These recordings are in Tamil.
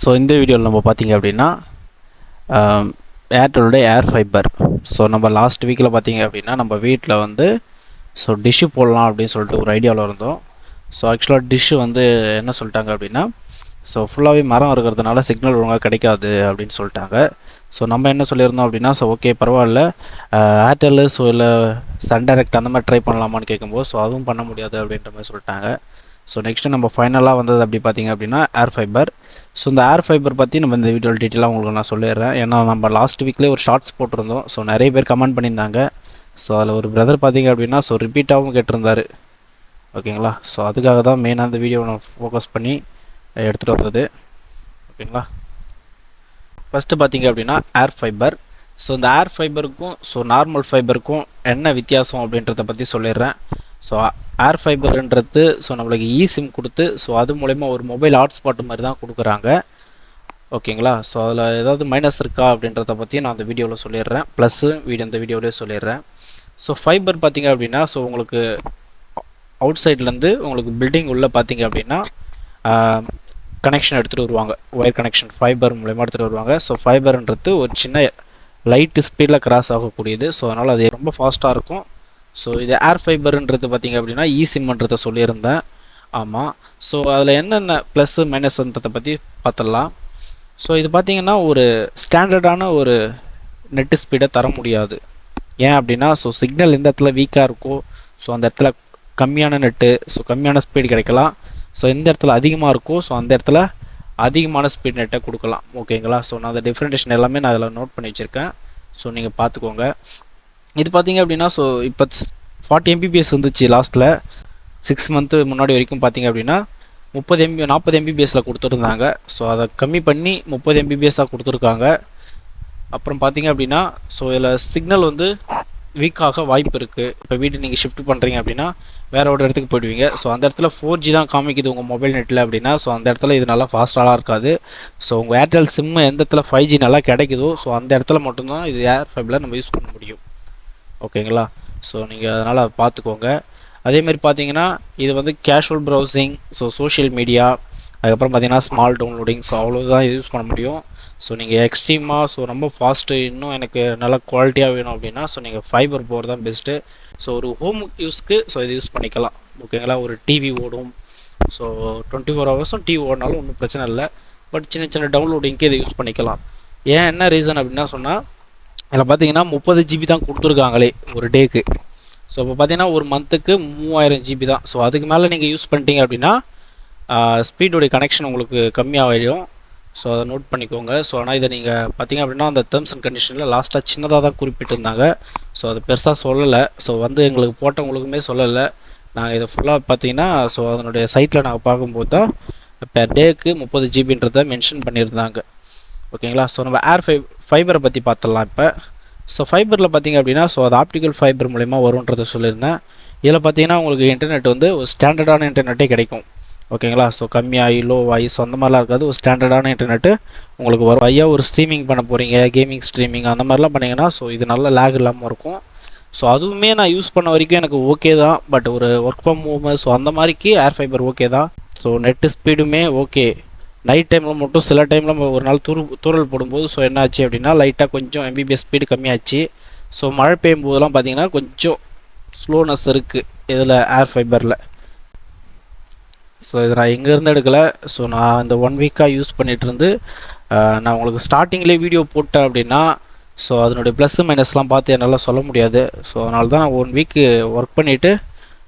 ஸோ இந்த வீடியோவில் நம்ம பார்த்தீங்க அப்படின்னா ஏர்டெலோட ஏர் ஃபைபர் ஸோ நம்ம லாஸ்ட் வீக்கில் பார்த்தீங்க அப்படின்னா நம்ம வீட்டில் வந்து ஸோ டிஷ்ஷு போடலாம் அப்படின்னு சொல்லிட்டு ஒரு ஐடியாவில் இருந்தோம். ஸோ ஆக்சுவலாக டிஷ்ஷு வந்து என்ன சொல்லிட்டாங்க அப்படின்னா ஸோ ஃபுல்லாகவே மரம் இருக்கிறதுனால சிக்னல் ஒழுங்காக கிடைக்காது அப்படின்னு சொல்லிட்டாங்க. ஸோ நம்ம என்ன சொல்லியிருந்தோம் அப்படின்னா ஸோ ஓகே பரவாயில்ல. ஏர்டெல்லு ஸோ இல்லை சன் டைரக்ட் அந்த மாதிரி ட்ரை பண்ணலாமான்னு கேட்கும்போது ஸோ அதுவும் பண்ண முடியாது அப்படின்ற மாதிரி சொல்லிட்டாங்க. ஸோ நெக்ஸ்ட்டு நம்ம ஃபைனலாக வந்தது அப்படி பார்த்தீங்க அப்படின்னா ஏர் ஃபைபர் ஸோ இந்த ஏர் ஃபைபர் பற்றி நம்ம இந்த வீடியோ டீட்டெயிலாக உங்களுக்கு நான் சொல்லிடுறேன். ஏன்னா நம்ம லாஸ்ட் வீக்லேயே ஒரு ஷார்ட்ஸ் போட்டிருந்தோம். ஸோ நிறைய பேர் கமெண்ட் பண்ணியிருந்தாங்க. ஸோ அதில் ஒரு பிரதர் பார்த்தீங்க அப்படின்னா ஸோ ரிப்பீட்டாகவும் கேட்டிருந்தாரு. ஓகேங்களா? ஸோ அதுக்காக தான் மெயினாக இந்த வீடியோ நான் ஃபோக்கஸ் பண்ணி எடுத்துகிட்டு வந்தது. ஓகேங்களா? ஃபஸ்ட்டு பார்த்தீங்க அப்படின்னா ஏர் ஃபைபர் ஸோ இந்த ஏர் ஃபைபருக்கும் ஸோ நார்மல் ஃபைபருக்கும் என்ன வித்தியாசம் அப்படின்றத பற்றி சொல்லிடுறேன். ஸோ ஏர் ஃபைபர்ன்றது ஸோ நம்மளுக்கு இ சிம் கொடுத்து ஸோ அது மூலயமா ஒரு மொபைல் ஹாட்ஸ்பாட் மாதிரி தான் கொடுக்குறாங்க. ஓகேங்களா ஸோ அதில் ஏதாவது மைனஸ் இருக்கா அப்படின்றத பற்றி நான் அந்த வீடியோவில் சொல்லிடுறேன். ப்ளஸ்ஸு வீடியோ இந்த வீடியோவிலே சொல்லிடுறேன். ஸோ ஃபைபர் பார்த்தீங்க அப்படின்னா ஸோ உங்களுக்கு அவுட் சைட்லேருந்து உங்களுக்கு பில்டிங் உள்ளே பார்த்தீங்க அப்படின்னா கனெக்ஷன் எடுத்துகிட்டு வருவாங்க. ஒயர் கனெக்ஷன் ஃபைபர் மூலயமா எடுத்துகிட்டு வருவாங்க. ஸோ ஃபைபர்ன்றது ஒரு சின்ன லைட்டு ஸ்பீடில் கிராஸ் ஆகக்கூடியது. ஸோ அதனால் அது ரொம்ப ஃபாஸ்ட்டாக இருக்கும். ஸோ இது ஏர் ஃபைபருன்றது பார்த்தீங்க அப்படின்னா இ சிம்ன்றதை சொல்லியிருந்தேன். ஆமாம் ஸோ அதில் என்னென்ன ப்ளஸ்ஸு மைனஸ்ன்றதை பற்றி பார்த்துடலாம் ஸோ இது பார்த்தீங்கன்னா ஒரு ஸ்டாண்டர்டான ஒரு நெட்டு ஸ்பீடை தர முடியாது. ஏன் அப்படின்னா ஸோ சிக்னல் எந்த இடத்துல வீக்காக இருக்கோ ஸோ அந்த இடத்துல கம்மியான நெட்டு ஸோ கம்மியான ஸ்பீடு கிடைக்கலாம். ஸோ எந்த இடத்துல அதிகமாக இருக்கோ ஸோ அந்த இடத்துல அதிகமான ஸ்பீட் நெட்டை கொடுக்கலாம். ஓகேங்களா ஸோ நான் அந்த டிஃப்ரெண்டேஷன் எல்லாமே நான் அதில் நோட் பண்ணி வச்சுருக்கேன். ஸோ நீங்கள் பார்த்துக்கோங்க இது பார்த்தீங்க அப்படின்னா ஸோ இப்போ ஃபார்ட்டி எம்பிபிஎஸ் இருந்துச்சு லாஸ்ட்டில் சிக்ஸ் மந்த்து முன்னாடி வரைக்கும் பார்த்தீங்க அப்படின்னா முப்பது எம்பி நாற்பது எம்பிபிஎஸ்சில் கொடுத்துருந்தாங்க. ஸோ அதை கம்மி பண்ணி முப்பது எம்பிபிஎஸ்ஸாக கொடுத்துருக்காங்க. அப்புறம் பார்த்தீங்க அப்படின்னா ஸோ இதில் சிக்னல் வந்து வீக்காக வாய்ப்பு இருக்குது இப்போ வீடு நீங்கள் ஷிஃப்ட் பண்ணுறீங்க அப்படின்னா வேற ஒரு இடத்துக்கு போயிடுவீங்க. ஸோ அந்த இடத்துல ஃபோர் ஜி தான் காமிக்குது உங்கள் மொபைல் நெட்டில் அப்படின்னா. ஸோ அந்த இடத்துல இது நல்லா ஃபாஸ்ட்டாலாம் இருக்காது. ஸோ உங்கள் ஏர்டெல் சிம்மு எந்த இடத்துல ஃபைவ் ஜி நல்லா கிடைக்குதோ ஸோ அந்த இடத்துல மட்டும்தான் இது ஏர் ஃபைபில் நம்ம யூஸ் பண்ணணும். ஓகேங்களா? ஸோ நீங்கள் அதனால் பார்த்துக்கோங்க அதேமாதிரி பார்த்தீங்கன்னா இது வந்து casual browsing so social media அதுக்கப்புறம் பார்த்தீங்கன்னா ஸ்மால் டவுன்லோடிங் ஸோ அவ்வளோதான் இது யூஸ் பண்ண முடியும். ஸோ நீங்கள் எக்ஸ்ட்ரீமாக ஸோ ரொம்ப ஃபாஸ்ட்டு இன்னும் எனக்கு நல்ல குவாலிட்டியாக வேணும் அப்படின்னா ஸோ நீங்கள் ஃபைபர் போர் தான் பெஸ்ட்டு ஸோ ஒரு ஹோம் யூஸ்க்கு ஸோ இது யூஸ் பண்ணிக்கலாம். ஓகேங்களா? ஒரு டிவி ஓடும். ஸோ டுவெண்ட்டி ஃபோர் ஹவர்ஸும் டிவி ஓடினாலும் ஒன்றும் பிரச்சனை இல்லை. பட் சின்ன சின்ன டவுன்லோடிங்க்கு இதை யூஸ் பண்ணிக்கலாம். ஏன் என்ன ரீசன் அப்படின்னா சொன்னால் இதில் பார்த்தீங்கன்னா முப்பது ஜிபி தான் கொடுத்துருக்காங்களே ஒரு டேக்கு. ஸோ இப்போ பார்த்தீங்கன்னா ஒரு மந்த்துக்கு மூவாயிரம் ஜிபி தான். ஸோ அதுக்கு மேலே நீங்கள் யூஸ் பண்ணிட்டீங்க அப்படின்னா ஸ்பீடோடைய கனெக்ஷன் உங்களுக்கு கம்மியாகிடும் ஸோ அதை நோட் பண்ணிக்கோங்க. ஸோ ஆனால் இதை நீங்கள் பார்த்தீங்க அப்படின்னா அந்த டேர்ம்ஸ் அண்ட் கண்டிஷனில் லாஸ்ட்டாக சின்னதாக தான் குறிப்பிட்டிருந்தாங்க. ஸோ அது பெருசாக சொல்லலை. ஸோ வந்து எங்களுக்கு போட்டவங்களுக்குமே சொல்லலை. நாங்கள் இதை ஃபுல்லாக பார்த்தீங்கன்னா ஸோ அதனுடைய சைட்டில் நாங்கள் பார்க்கும்போது தான் பெர் டேக்கு முப்பது ஜிபின்றதை மென்ஷன் பண்ணியிருந்தாங்க. ஓகேங்களா ஸோ நம்ம ஏர் ஃபைவ் ஃபைபரை பற்றி பார்த்துடலாம் இப்போ. ஸோ ஃபைபரில் பார்த்திங்க அப்படின்னா ஸோ அது ஆப்டிக்கல் ஃபைபர் மூலயமா வரும்ன்றதை சொல்லியிருந்தேன். இதில் பார்த்தீங்கன்னா உங்களுக்கு இன்டர்நெட் வந்து ஒரு ஸ்டாண்டர்டான இன்டர்நெட்டே கிடைக்கும். ஓகேங்களா? ஸோ கம்மியாகி லோ ஆகி ஸோ அந்த மாதிரிலாம் இருக்காது. ஒரு ஸ்டாண்டர்டான இன்டர்நெட்டு உங்களுக்கு வரும். ஐயா ஒரு ஸ்ட்ரீமிங் பண்ண போகிறீங்க கேமிங் ஸ்ட்ரீமிங் அந்த மாதிரிலாம் பண்ணிங்கன்னா ஸோ இது நல்ல லேக் இல்லாமல் இருக்கும். ஸோ அதுவுமே நான் யூஸ் பண்ண வரைக்கும் எனக்கு ஓகே தான். பட் ஒரு ஒர்க் ஃப்ரம் ஹோம் ஸோ அந்த மாதிரிக்கு ஏர் ஃபைபர் ஓகே தான். ஸோ நெட்டு ஸ்பீடுமே ஓகே நைட் டைமில் மட்டும் சில டைமில் ஒரு நாள் தூர் தூரல் போடும்போது ஸோ என்ன ஆச்சு அப்படின்னா லைட்டாக கொஞ்சம் எம்பிபிஎஸ் ஸ்பீடு கம்மியாச்சு. ஸோ மழை பெய்யும் போதெல்லாம் பார்த்தீங்கன்னா கொஞ்சம் ஸ்லோனஸ் இருக்குது இதில் ஏர் ஃபைபரில் ஸோ இதை நான் எங்கேருந்து எடுக்கலை. ஸோ நான் இந்த ஒன் வீக்காக யூஸ் பண்ணிகிட்டு இருந்து நான் உங்களுக்கு ஸ்டார்டிங்லேயே வீடியோ போட்டேன் அப்படின்னா ஸோ அதனுடைய ப்ளஸ்ஸு மைனஸ்லாம் பார்த்து என்னால் சொல்ல முடியாது. ஸோ அதனால தான் நான் ஒன் வீக்கு ஒர்க் பண்ணிவிட்டு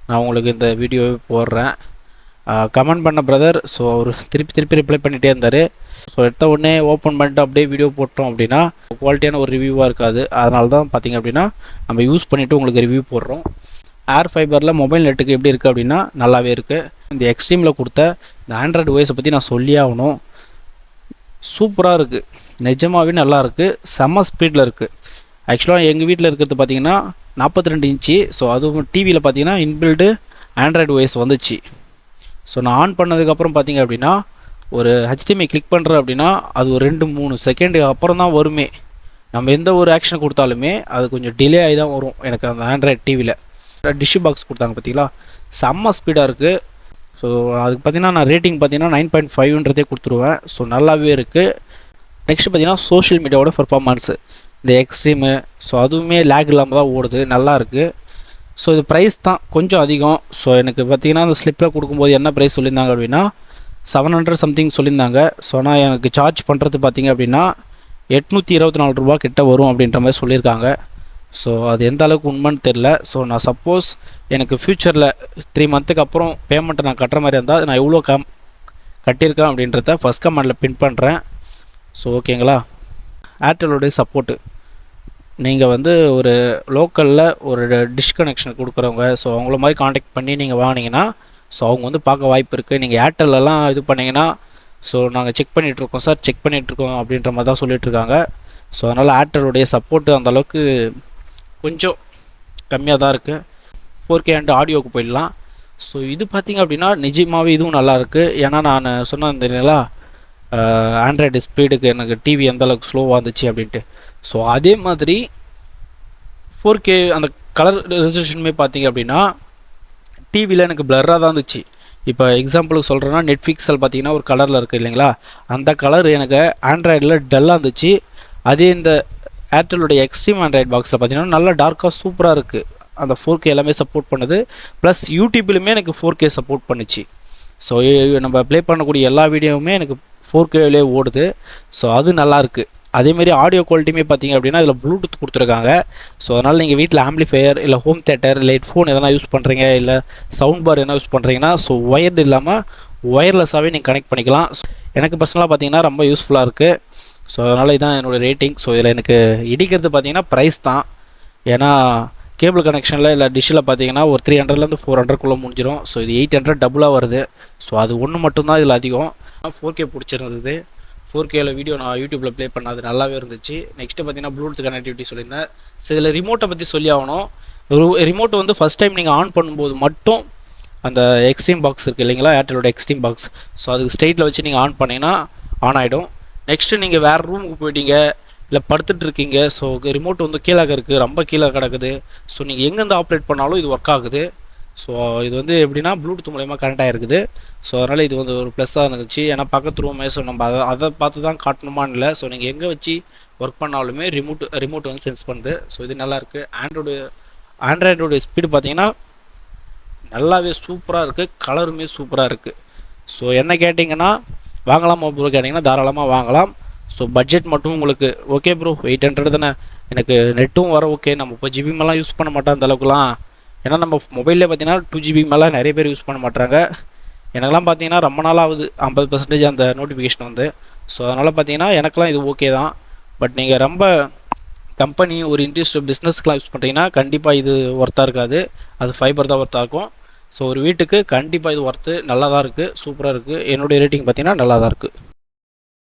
நான் உங்களுக்கு இந்த வீடியோவே போடுறேன். கமெண்ட் பண்ண பிரதர் ஸோ அவர் திருப்பி திருப்பி ரிப்ளை பண்ணிகிட்டே இருந்தார். ஸோ எடுத்த உடனே ஓப்பன் பண்ணிட்டு அப்படியே வீடியோ போட்டோம் அப்படின்னா குவாலிட்டியான ஒரு ரிவ்யூவாக இருக்காது. அதனால தான் பார்த்தீங்க அப்படின்னா நம்ம யூஸ் பண்ணிவிட்டு உங்களுக்கு ரிவ்யூ போடுறோம். ஏர் ஃபைபரில் மொபைல் நெட்டுக்கு எப்படி இருக்குது அப்படின்னா நல்லாவே இருக்குது இந்த எக்ஸ்ட்ரீமில் கொடுத்த இந்த ஆண்ட்ராய்டு ஓஎஸை பற்றி நான் சொல்லி ஆகணும். சூப்பராக இருக்குது நிஜமாகவே நல்லா இருக்குது செம்ம ஸ்பீடில் இருக்குது ஆக்சுவலாக எங்கள் வீட்டில் இருக்கிறது பார்த்தீங்கன்னா நாற்பத்தி ரெண்டு இன்ச்சு ஸோ அதுவும் டிவியில் பார்த்தீங்கன்னா இன்பில்டு ஆண்ட்ராய்டு ஓஎஸ் வந்துச்சு. ஸோ நான் ஆன் பண்ணதுக்கப்புறம் பார்த்தீங்க அப்படின்னா ஒரு ஹெச்டிஎம்ஐ கிளிக் பண்ணுறேன் அப்படின்னா அது ஒரு ரெண்டு மூணு செகண்டுக்கு அப்புறம் தான் வருமே. நம்ம எந்த ஒரு ஆக்ஷன் கொடுத்தாலுமே அது கொஞ்சம் டிலே ஆகி தான் வரும். எனக்கு அந்த ஆண்ட்ராய்ட் டிவியில் டிஷ்ஷு பாக்ஸ் கொடுத்தாங்க பார்த்தீங்களா? செம்ம ஸ்பீடாக இருக்குது ஸோ அதுக்கு பார்த்தீங்கன்னா நான் ரேட்டிங் பார்த்தீங்கன்னா நைன் பாயிண்ட் ஃபைவ்ன்றதே கொடுத்துருவேன். ஸோ நல்லாவே இருக்குது நெக்ஸ்ட் பார்த்தீங்கன்னா சோஷியல் மீடியாவோட பர்ஃபார்மன்ஸு இந்த எக்ஸ்ட்ரீமு ஸோ அதுவுமே லேக் இல்லாமல் தான் ஓடுது. நல்லா இருக்குது ஸோ இது ப்ரைஸ் தான் கொஞ்சம் அதிகம். ஸோ எனக்கு பார்த்தீங்கன்னா அந்த ஸ்லிப்பில் கொடுக்கும்போது என்ன ப்ரைஸ் சொல்லியிருந்தாங்க அப்படின்னா செவன் ஹண்ட்ரட் சம்திங் சொல்லியிருந்தாங்க. ஸோ ஆனால் எனக்கு சார்ஜ் பண்ணுறது பார்த்தீங்க அப்படின்னா எட்நூற்றி இருபத்தி நாலு ரூபா கிட்ட வரும் அப்படின்ற மாதிரி சொல்லியிருக்காங்க. ஸோ அது எந்த அளவுக்கு உண்மைன்னு தெரில ஸோ நான் சப்போஸ் எனக்கு ஃப்யூச்சரில் த்ரீ மந்த்துக்கு அப்புறம் பேமெண்ட்டை நான் கட்டுற மாதிரி இருந்தால் நான் எவ்வளோ கம் கட்டியிருக்கேன் அப்படின்றத ஃபஸ்ட் கமெண்டில் பின் பண்ணுறேன் ஸோ ஓகேங்களா ஏர்டெலோடைய சப்போர்ட்டு நீங்கள் வந்து ஒரு லோக்கலில் ஒரு டிஷ் கனெக்ஷன் கொடுக்குறவங்க ஸோ அவங்கள மாதிரி காண்டாக்ட் பண்ணி நீங்கள் வாங்கினீங்கன்னா ஸோ அவங்க வந்து பார்க்க வாய்ப்பு இருக்குது நீங்கள் ஏர்டெல்லாம் இது பண்ணிங்கன்னா ஸோ நாங்கள் செக் பண்ணிகிட்ருக்கோம் சார் செக் பண்ணிகிட்ருக்கோம் அப்படின்ற மாதிரி தான் சொல்லிகிட்ருக்காங்க ஸோ அதனால் ஏர்டெல்லுடைய சப்போர்ட்டு அந்தளவுக்கு கொஞ்சம் கம்மியாக தான் இருக்குது ஃபோர் கே அண்ட் ஆடியோவுக்கு போயிடலாம். ஸோ இது பார்த்திங்க அப்படின்னா நிஜமாகவே இதுவும் நல்லாயிருக்கு ஏன்னா நான் சொன்னேன் தெரியுங்களா? ஆண்ட்ராய்டு ஸ்பீடுக்கு எனக்கு டிவி எந்தளவுக்கு ஸ்லோவாக இருந்துச்சு அப்படின்ட்டு. ஸோ அதே மாதிரி ஃபோர் கே அந்த கலர் ரெசல்யூஷனுமே பார்த்தீங்க அப்படின்னா டிவியில் எனக்கு பிளர்ராக தான் இருந்துச்சு. இப்போ எக்ஸாம்பிளுக்கு சொல்கிறேன்னா நெட்ஃப்ளிக்ஸில் பார்த்தீங்கன்னா ஒரு கலரில் இருக்குது இல்லைங்களா? அந்த கலர் எனக்கு ஆண்ட்ராய்டில் டல்லாக இருந்துச்சு. அதே இந்த ஏர்டெலுடைய எக்ஸ்ட்ரீம் ஆண்ட்ராய்ட் பாக்ஸில் பார்த்தீங்கன்னா நல்லா டார்க்காக சூப்பராக இருக்குது அந்த ஃபோர் கே எல்லாமே சப்போர்ட் பண்ணுது. ப்ளஸ் யூடியூப்லையுமே எனக்கு ஃபோர் கே சப்போர்ட் பண்ணுச்சு. ஸோ நம்ம ப்ளே பண்ணக்கூடிய எல்லா வீடியோவுமே எனக்கு ஃபோர் கேவிலே ஓடுது. ஸோ அது நல்லாயிருக்கு அதேமாரி ஆடியோ குவாலிட்டியுமே பார்த்தீங்க அப்படின்னா இதில் ப்ளூடூத் கொடுத்துருக்காங்க. ஸோ அதனால் நீங்கள் வீட்டில் ஆம்பிளிஃபையர் இல்லை ஹோம் தேட்டர் இல்லை ஹெட்ஃபோன் எதனா யூஸ் பண்ணுறீங்க இல்லை சவுண்ட் பார் எதனா யூஸ் பண்ணுறீங்கன்னா ஸோ ஒயர்டு இல்லாமல் ஒயர்லெஸ்ஸாகவே நீங்கள் கனெக்ட் பண்ணிக்கலாம். எனக்கு பர்சனலாக பார்த்தீங்கன்னா ரொம்ப யூஸ்ஃபுல்லாக இருக்குது ஸோ அதனால் இதுதான் என்னோடய ரேட்டிங் ஸோ இதில் எனக்கு இடிக்கிறது பார்த்தீங்கன்னா ப்ரைஸ் தான். ஏன்னா கேபிள் கனெக்ஷனில் இல்லை டிஷ்ஷில் பார்த்தீங்கன்னா ஒரு த்ரீ ஹண்ட்ரட்லேருந்து ஃபோர் ஹண்ட்ரட்குள்ளே முடிஞ்சிடும் ஸோ இது எயிட் ஹண்ட்ரட் டபுளாக வருது. ஸோ அது ஒன்று மட்டும்தான் இதில் அதிகம். ஃபோர் கே பிடிச்சிருந்தது. ஃபோர் கேல வீடியோ நான் யூடியூப்பில் ப்ளே பண்ண அது நல்லாவே இருந்துச்சு. நெக்ஸ்ட்டு பார்த்தீங்கன்னா ப்ளூடூத் கனெக்டிவிட்டி சொல்லியிருந்தேன். ஸோ இதில் ரிமோட்டை பற்றி சொல்லி ஆகணும். ரிமோட் வந்து ஃபஸ்ட் டைம் நீங்கள் ஆன் பண்ணும்போது மட்டும் அந்த எக்ஸ்ட்ரீம் பாக்ஸ் இருக்குது இல்லைங்களா? ஏர்டெலோட எக்ஸ்ட்ரீம் பாக்ஸ் ஸோ அதுக்கு ஸ்ட்ரெயிட்டில் வச்சு நீங்கள் ஆன் பண்ணிங்கன்னா ஆன் ஆகிடும் நெக்ஸ்ட்டு நீங்கள் வேறு ரூமுக்கு போயிட்டீங்க இல்லை படுத்துட்டு இருக்கீங்க ஸோ ரிமோட் வந்து கீழே இருக்குது ரொம்ப கீழே கிடக்குது. ஸோ நீங்கள் எங்கேருந்து ஆப்ரேட் பண்ணாலும் இது ஒர்க் ஆகுது. ஸோ இது வந்து எப்படின்னா ப்ளூடூத் மூலயமா கனெக்ட் ஆகிருக்குது ஸோ அதனால் இது வந்து ஒரு ப்ளஸ்ஸாக இருந்துச்சு. ஏன்னா பக்கத்து ரூமே ஸோ நம்ம அதை அதை பார்த்து தான் காட்டணுமான்னு இல்லை. ஸோ நீங்கள் எங்கே வச்சு ஒர்க் பண்ணாலுமே ரிமோட் ரிமோட் வந்து சென்ஸ் பண்ணுது. ஸோ இது நல்லாயிருக்கு ஆண்ட்ராய்டு ஆண்ட்ராய்டோடைய ஸ்பீடு பார்த்தீங்கன்னா நல்லாவே சூப்பராக இருக்குது கலருமே சூப்பராக இருக்குது ஸோ என்ன கேட்டிங்கன்னா வாங்கலாமா ப்ரோ கேட்டிங்கன்னா தாராளமாக வாங்கலாம். ஸோ பட்ஜெட் மட்டும் உங்களுக்கு ஓகே ப்ரோ எயிட் ஹண்ட்ரட் தானே. எனக்கு நெட்டும் வர ஓகே நம்ம இப்போ ஜிபி மேலாம் யூஸ் பண்ண மாட்டோம் அந்த அளவுக்குலாம். ஏன்னா நம்ம மொபைலில் பார்த்தீங்கன்னா டூ ஜிபி மேலே நிறைய பேர் யூஸ் பண்ண மாட்டாங்க எனக்கெல்லாம் பார்த்தீங்கன்னா ரொம்ப நாள் ஆகுது ஐம்பது பர்சன்டேஜ் அந்த நோட்டிஃபிகேஷன் வந்து. ஸோ அதனால் பார்த்தீங்கன்னா எனக்கெலாம் இது ஓகே தான். பட் நீங்கள் ரொம்ப கம்பெனி ஒரு இன்ட்ரெஸ்ட் பிஸ்னஸ்க்கெலாம் யூஸ் பண்ணுறீங்கன்னா கண்டிப்பாக இது ஒர்த்தாக இருக்காது. அது ஃபைபர் தான் ஒர்த்தாக இருக்கும் ஸோ ஒரு வீட்டுக்கு கண்டிப்பாக இது ஒர்த்து நல்லா தான் இருக்குது சூப்பராக இருக்குது என்னுடைய ரேட்டிங் பார்த்தீங்கன்னா நல்லா தான் இருக்குது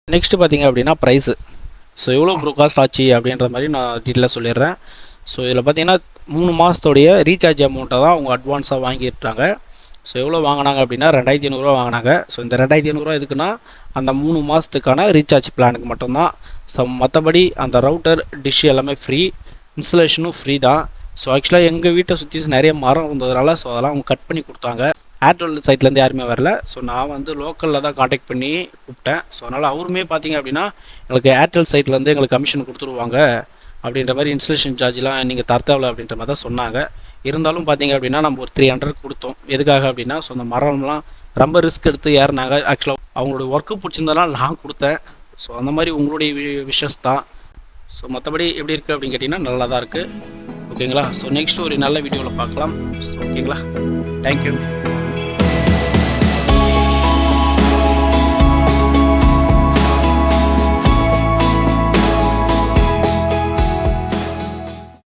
நெக்ஸ்ட்டு பார்த்தீங்க அப்படின்னா ப்ரைஸு ஸோ எவ்வளோ ப்ரோ காஸ்ட் ஆச்சு அப்படின்ற மாதிரி நான் டீட்டெயிலாக சொல்லிடுறேன். ஸோ இதில் பார்த்தீங்கன்னா மூணு மாதத்துடைய ரீசார்ஜ் அமௌண்ட்டை தான் அவங்க அட்வான்ஸாக வாங்கிட்டாங்க ஸோ எவ்வளோ வாங்கினாங்க அப்படின்னா ரெண்டாயிரத்தி ஐநூறுரூவா வாங்கினாங்க. ஸோ இந்த ரெண்டாயிரத்தி ஐநூறுரூவா எதுக்குன்னா அந்த மூணு மாதத்துக்கான ரீசார்ஜ் பிளானுக்கு மட்டும்தான். ஸோ மற்றபடி அந்த ரவுட்டர் டிஷ் எல்லாமே ஃப்ரீ இன்ஸ்டலேஷனும் ஃப்ரீ தான். ஸோ ஆக்சுவலாக எங்கள் வீட்டை சுற்றி நிறைய மரம் இருந்ததுனால ஸோ அதெல்லாம் அவங்க கட் பண்ணி கொடுத்தாங்க. ஏர்டெல் சைட்லேருந்து யாருமே வரல. ஸோ நான் வந்து லோக்கலில் தான் காண்டாக்ட் பண்ணி கூப்பிட்டேன். ஸோ அதனால் அவருமே பார்த்தீங்க அப்படின்னா எங்களுக்கு ஏர்டெல் சைட்லேருந்து எங்களுக்கு கமிஷன் கொடுத்துருவாங்க. அப்படின்ற மாதிரி இன்ஸ்டலேஷன் சார்ஜ்லாம் நீங்கள் தரத்தேவையில்ல அப்படின்ற மாதிரி தான் சொன்னாங்க. இருந்தாலும் பார்த்தீங்க அப்படின்னா நம்ம ஒரு த்ரீ ஹண்ட்ரட் கொடுத்தோம். எதுக்காக அப்படின்னா ஸோ அந்த மரம்லாம் ரொம்ப ரிஸ்க் எடுத்து ஏறினாங்க. ஆக்சுவலாக அவங்களுடைய ஒர்க்கு பிடிச்சிருந்தனால நான் கொடுத்தேன். ஸோ அந்த மாதிரி உங்களுடைய விஷஸ் தான். ஸோ மற்றபடி எப்படி இருக்குது அப்படின்னு கேட்டிங்கன்னா நல்லா தான் இருக்குது ஓகேங்களா ஸோ நெக்ஸ்ட் ஒரு நல்ல வீடியோவில் பார்க்கலாம். ஸோ ஓகேங்களா தேங்க்யூ